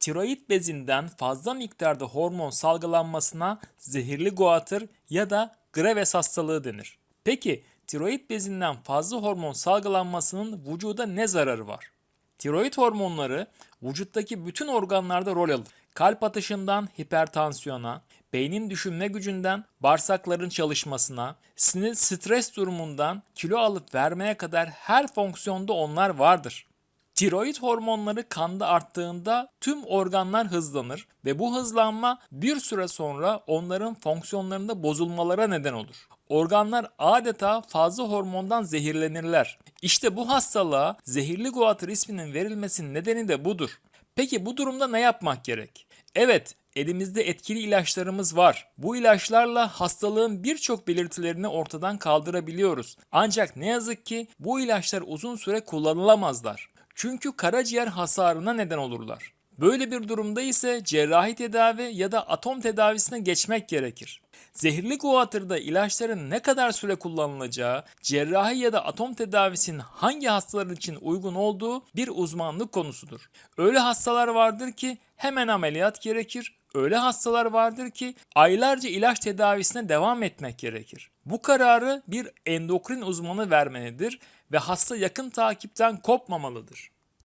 Tiroid bezinden fazla miktarda hormon salgılanmasına zehirli guatr ya da Graves hastalığı denir. Peki tiroid bezinden fazla hormon salgılanmasının vücuda ne zararı var? Tiroid hormonları vücuttaki bütün organlarda rol alır. Kalp atışından hipertansiyona, beynin düşünme gücünden bağırsakların çalışmasına, sinir stres durumundan kilo alıp vermeye kadar her fonksiyonda onlar vardır. Tiroid hormonları kanda arttığında tüm organlar hızlanır ve bu hızlanma bir süre sonra onların fonksiyonlarında bozulmalara neden olur. Organlar adeta fazla hormondan zehirlenirler. İşte bu hastalığa zehirli guatr isminin verilmesinin nedeni de budur. Peki bu durumda ne yapmak gerek? Evet, elimizde etkili ilaçlarımız var. Bu ilaçlarla hastalığın birçok belirtilerini ortadan kaldırabiliyoruz. Ancak ne yazık ki bu ilaçlar uzun süre kullanılamazlar. Çünkü karaciğer hasarına neden olurlar. Böyle bir durumda ise cerrahi tedavi ya da atom tedavisine geçmek gerekir. Zehirli guatrda ilaçların ne kadar süre kullanılacağı, cerrahi ya da atom tedavisinin hangi hastalar için uygun olduğu bir uzmanlık konusudur. Öyle hastalar vardır ki hemen ameliyat gerekir, öyle hastalar vardır ki aylarca ilaç tedavisine devam etmek gerekir. Bu kararı bir endokrin uzmanı vermelidir ve hasta yakın takipten kopmamalıdır.